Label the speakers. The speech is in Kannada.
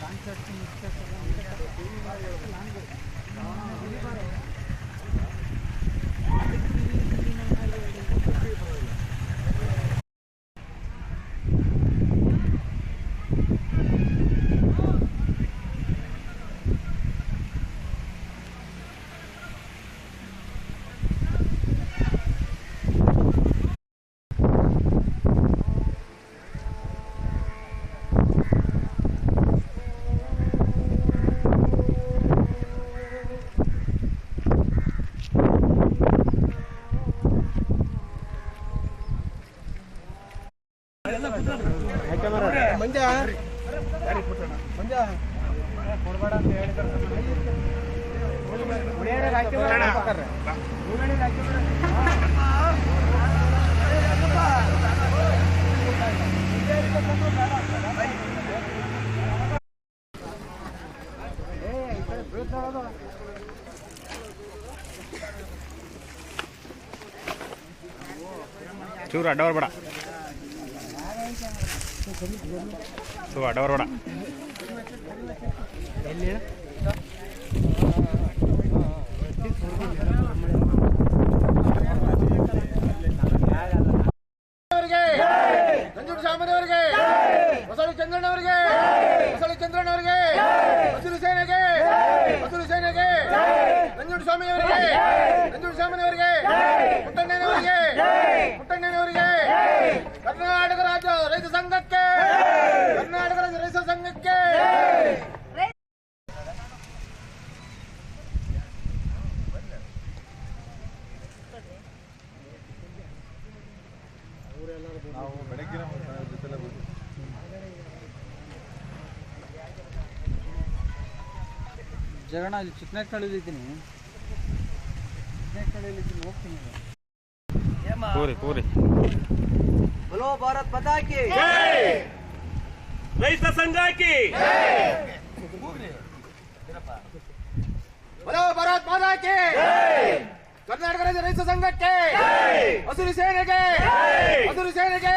Speaker 1: ಮಂಜ ಮಂಜ ಕೊಡ್ಬೇಡ ಅಂತ ಹೇಳಿದ್ರೆ ಉಳಿಯೋರಿಗೆ ಅಡ್ಡ ಬರ್ತಾರೆ. ಉಳಿಯೋರಿಗೆ ಹಾಕಿ ಬರ್ತಾರೆ. ಏ, ಈ ಕಡೆ ಬೀಳ್ತಾಳದು.
Speaker 2: ಚೂರು ಅಡ್ಡ ಬರ್ಬೇಡ ಚೂ ಅಡ್ಡ ಬರ್ಬೇಡ
Speaker 1: ಎಲ್ಲಿ
Speaker 3: ಅವರಿಗೆ ನಂಜೂರು ಹೊಸಳು ಹೊಸಳು ಚಂದ್ರಣ್ಣವರಿಗೆ ಹಸಿರು ಸೇನೆಗೆ ಹಸಿರು ಸೇನೆಗೆ ನಂಜೂರು ಸ್ವಾಮಿಯವರಿಗೆ ನಂಜೂರು ಶಾಮನವರಿಗೆ ಪುಟ್ಟಣ್ಣನವರಿಗೆ ಪುಟ್ಟಣ್ಣನವರಿಗೆ ಕರ್ನಾಟಕ ರಾಜ್ಯ ರೈತ ಸಂಘಕ್ಕೆ ಕರ್ನಾಟಕ ರಾಜ್ಯ ರೈತ ಸಂಘಕ್ಕೆ
Speaker 1: ಜಗಣ ಇಲ್ಲಿ ಚಿಕ್ಕನಕಳ್ಳಿದ್ದೀನಿ ಚಿಕ್ಕನಕಳ್ಳಿದ್ದೀನಿ ಹೋಗ್ತೀನಿ
Speaker 2: ಕೂರಿ ಕೂರಿ.
Speaker 1: ಬಲೋ ಭಾರತ್ ಪತಾಕಿ ಕಿ.
Speaker 2: ರೈತ ಸಂಘಕ್ಕೆ
Speaker 3: ಬಲೋ ಭಾರತ್ ಪತಾಕಿ ರೈತ ಸಂಘಕ್ಕೆ ಹಸಿರು ಸೇನೆಗೆ ಹಸಿರು ಸೇನೆಗೆ